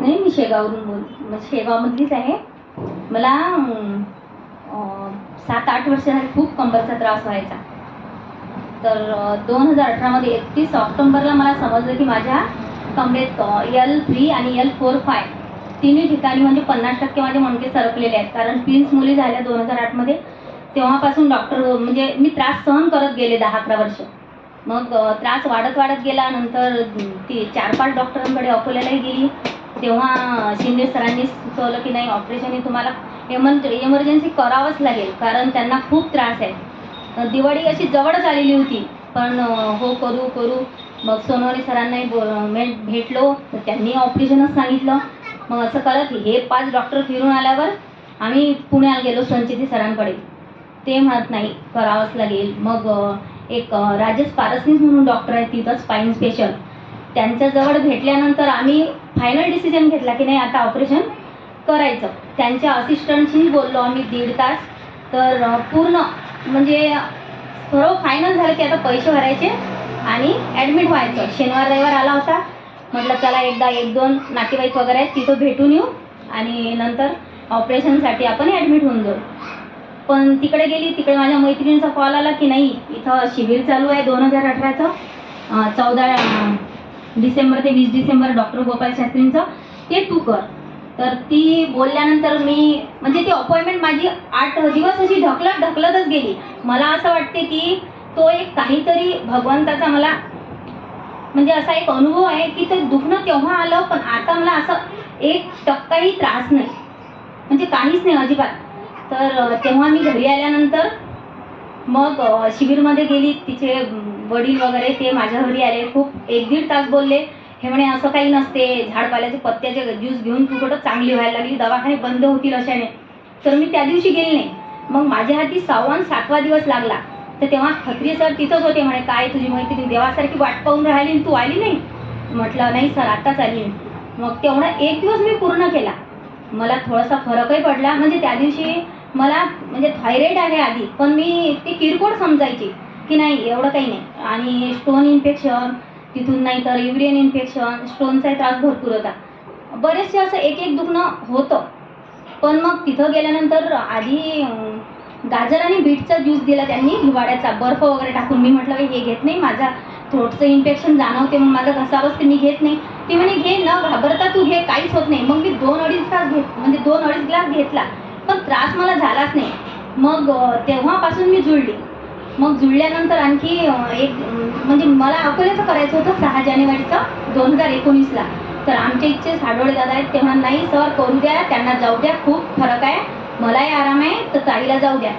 नाही मी शेगाववरून बोल शेगावमधलीच आहे. मला सात आठ वर्ष झाली खूप कंबरचा त्रास व्हायचा. तर दोन हजार अठरामध्ये एकतीस ऑक्टोंबरला मला समजलं की माझ्या कमरेत एल थ्री आणि एल फोर फाय तिन्ही ठिकाणी म्हणजे पन्नास टक्के माझे मणके सरकलेले आहेत. कारण ट्विन्स मुली झाल्या दोन हजार आठमध्ये तेव्हापासून डॉक्टर म्हणजे मी त्रास सहन करत गेले दहा अकरा वर्ष. मग त्रास वाढत वाढत गेला नंतर ती चार पाच डॉक्टरांकडे अकोल्यालाही गेली. तेव्हा शिंदे सरांनी सुचवलं की नाही ऑपरेशन हे तुम्हाला एमन एमर्जन्सी करावंच लागेल कारण त्यांना खूप त्रास आहे. दिवाळी अशी जवळच आलेली होती पण हो करू करू. मग सोनवणे सरांनाही बो भेटलो तर त्यांनी ऑपरेशनच सांगितलं. मग असं करत हे पाच डॉक्टर फिरून आल्यावर आम्ही पुण्याला गेलो संचिती सरांकडे. ते म्हणत नाही करावंच लागेल. मग एक राजेश पारसनीस म्हणून डॉक्टर आहे तिथं स्पाईन स्पेशल त्यांच्याजवळ भेटल्यानंतर आम्ही फायनल डिसिजन घेतला की नाही आता ऑपरेशन करायचं. त्यांच्या असिस्टंटशी बोललो आम्ही दीड तास. तर पूर्ण म्हणजे सर्व फायनल झालं की आता पैसे भरायचे आणि ॲडमिट व्हायचं. शनिवार रविवार आला होता. म्हटलं चला एकदा एक दोन नातेवाईक वगैरे आहेत तिथं भेटून येऊ आणि नंतर ऑपरेशनसाठी आपण ॲडमिट होऊन जाऊ. पण तिकडे गेली तिकडे माझ्या मैत्रिणीचा कॉल आला की नाही इथं शिबिर चालू आहे दोन हजार अठराचं. चौदा डिसेंबर ते वीस डिसेंबर डॉक्टर गोपाल शास्त्रींचं ते तू कर. तर ती बोलल्यानंतर मी म्हणजे ती अपॉइंटमेंट माझी आठ दिवस अशी ढकलत ढकलतच गेली. मला असं वाटते की तो एक काहीतरी भगवंताचा मला म्हणजे असा एक अनुभव आहे की ते दुखणं तेव्हा आलं पण आता मला असं एक टक्काही त्रास नाही. म्हणजे काहीच नाही अजिबात. तर तेव्हा मी घरी आल्यानंतर मग शिबिरमध्ये गेली तिचे वडील वगैरे ते माझ्या घरी आले. खूप एक दीड तास बोलले. हे म्हणे असं काही नसते. झाडपाल्याचे पत्त्याचे ज्यूस घेऊन तू कुठं चांगली व्हायला लागली? दवाखाने बंद होतील अशाने. तर मी त्या दिवशी गेले नाही. मग माझ्या हाती सहावा सातवा दिवस लागला. तर तेव्हा खत्री सर तिथंच होते म्हणे काय तुझी मैत्रीण देवासारखी वाट पाहून राहिली तू आली नाही? म्हटलं नाही सर आत्ताच आली मग तेवढा एक दिवस मी पूर्ण केला. मला थोडासा फरकही पडला. म्हणजे त्या दिवशी मला म्हणजे थायरॉईड आहे आधी. पण मी ते किरकोळ समजायची. की नाही एवढं काही नाही. आणि स्टोन इन्फेक्शन तिथून नाही तर युरियन इन्फेक्शन स्टोनचाही त्रास भरपूर होता. बरेचसे असं एक एक दुखणं होतं. पण मग तिथं गेल्यानंतर आधी गाजर आणि बीटचा ज्यूस दिला त्यांनी हिवाळ्याचा. बर्फ वगैरे टाकून. मी म्हटलं हे घेत नाही माझा थ्रोटचं इन्फेक्शन जाणवते मग माझा घसा बसते मी घेत नाही. ते म्हणे घे न घाबरता तू घे काहीच होत नाही. मग मी दोन अडीच तास घेत म्हणजे दोन अडीच ग्लास घेतला. पण त्रास मला झालाच नाही. मग तेव्हापासून मी जुळली. मग जुळल्यानंतर आणखी एक म्हणजे मला अकोल्याचं करायचं होतं सहा जानेवारीचं दोन हजार एकोणीसला. तर आमच्या इच्छे साडोळे दादा आहेत तेव्हा नाही सर करू द्या त्यांना जाऊ द्या खूप फरक आहे मलाही आराम आहे तर ताईला जाऊ द्या.